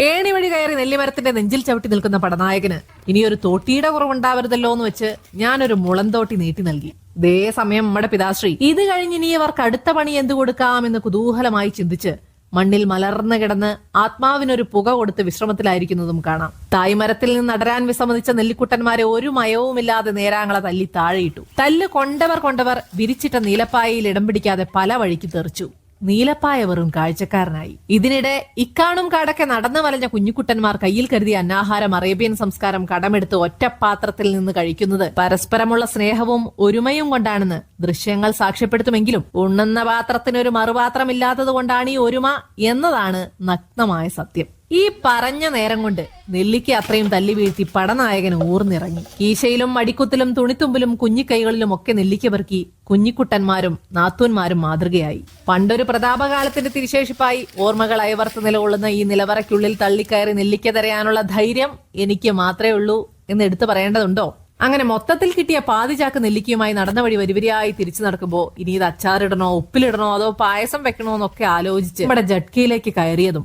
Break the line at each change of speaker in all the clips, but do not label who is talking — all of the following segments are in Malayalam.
ഏണി വഴി കയറി നെല്ലിമരത്തിന്റെ നെഞ്ചിൽ ചവിട്ടി നിൽക്കുന്ന പടനായകന് ഇനിയൊരു തോട്ടിയുടെ കുറവുണ്ടാവരുതല്ലോ എന്ന് വെച്ച് ഞാനൊരു മുളന്തോട്ടി നീട്ടി നൽകി. ഇതേ സമയം നമ്മുടെ പിതാശ്രീ. ഇത് കഴിഞ്ഞ് ഇനി ഇവർക്ക് അടുത്ത പണി എന്തു കൊടുക്കാമെന്ന് കുതൂഹലമായി ചിന്തിച്ച് മണ്ണിൽ മലർന്നു കിടന്ന് ആത്മാവിനൊരു പുക കൊടുത്ത് വിശ്രമത്തിലായിരിക്കുന്നതും കാണാം. തായ്മരത്തിൽ നിന്ന് അടരാൻ വിസമ്മതിച്ച നെല്ലിക്കുട്ടന്മാരെ ഒരു മയവുമില്ലാതെ നേരാങ്ങളെ തല്ലി താഴെയിട്ടു. തല്ല് കൊണ്ടവർ കൊണ്ടവർ വിരിച്ചിട്ട നീലപ്പായയിൽ ഇടം പിടിക്കാതെ പല വഴിക്ക് തെറിച്ചു. നീലപ്പായ വെറും കാഴ്ചക്കാരനായി. ഇതിനിടെ ഇക്കാണും കാടൊക്കെ നടന്നു വലഞ്ഞ കുഞ്ഞുകുട്ടന്മാർ കയ്യിൽ കരുതിയ അന്നാഹാരം അറേബ്യൻ സംസ്കാരം കടമെടുത്ത് ഒറ്റപ്പാത്രത്തിൽ നിന്ന് കഴിക്കുന്നത് പരസ്പരമുള്ള സ്നേഹവും ഒരുമയും കൊണ്ടാണെന്ന് ദൃശ്യങ്ങൾ സാക്ഷ്യപ്പെടുത്തുമെങ്കിലും ഉണ്ണുന്ന പാത്രത്തിനൊരു മറുപാത്രമില്ലാത്തത് കൊണ്ടാണ് ഈ ഒരുമ എന്നതാണ് നഗ്നമായ സത്യം. ഈ പറഞ്ഞ നേരം കൊണ്ട് നെല്ലിക്ക് അത്രയും തല്ലി വീഴ്ത്തി പടനായകൻ ഊർന്നിറങ്ങി. ഈശയിലും മടിക്കുത്തിലും തുണിത്തുമ്പിലും കുഞ്ഞിക്കൈകളിലും ഒക്കെ നെല്ലിക്ക പെറുക്കി കുഞ്ഞിക്കുട്ടന്മാരും നാത്തൂന്മാരും മാതൃകയായി. പണ്ടൊരു പ്രതാപകാലത്തിന്റെ തിരിശേഷിപ്പായി ഓർമ്മകൾ അയവർത്ത് നിലകൊള്ളുന്ന ഈ നിലവറയ്ക്കുള്ളിൽ തള്ളിക്കയറി നെല്ലിക്ക തരയാനുള്ള ധൈര്യം എനിക്ക് മാത്രമേ ഉള്ളൂ എന്ന് എടുത്തു പറയേണ്ടതുണ്ടോ? അങ്ങനെ മൊത്തത്തിൽ കിട്ടിയ പാതിചാക്ക് നെല്ലിക്കയുമായി നടന്ന വഴി വരിവരിയായി തിരിച്ചു നടക്കുമ്പോൾ ഇനി ഇത് അച്ചാറിടണോ ഉപ്പിലിടണോ അതോ പായസം വെക്കണോ എന്നൊക്കെ ആലോചിച്ച് നമ്മുടെ ജഡ്കിയിലേക്ക് കയറിയതും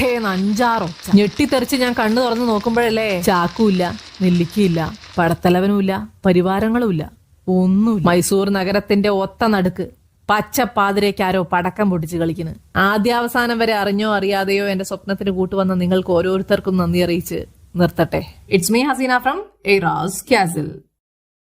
ഠേ നഞ്ചാറോ ഞെട്ടിത്തെറിച്ച് ഞാൻ കണ്ണു തുറന്ന് നോക്കുമ്പോഴല്ലേ? ചാക്കുമില്ല നെല്ലിക്കയില്ല പടത്തലവനുമില്ല പരിവാരങ്ങളുമില്ല ഒന്നും മൈസൂർ നഗരത്തിന്റെ ഒത്ത നടുക്ക് പച്ചപ്പാതിരേക്ക് ആരോ പടക്കം പൊട്ടിച്ച് കളിക്കുന്നു. ആദ്യാവസാനം വരെ അറിഞ്ഞോ അറിയാതെയോ എന്റെ സ്വപ്നത്തിന് കൂട്ടുവന്ന നിങ്ങൾക്ക് ഓരോരുത്തർക്കും നന്ദി അറിയിച്ച് നിർത്തട്ടെ. It's me Haseena from Eras castle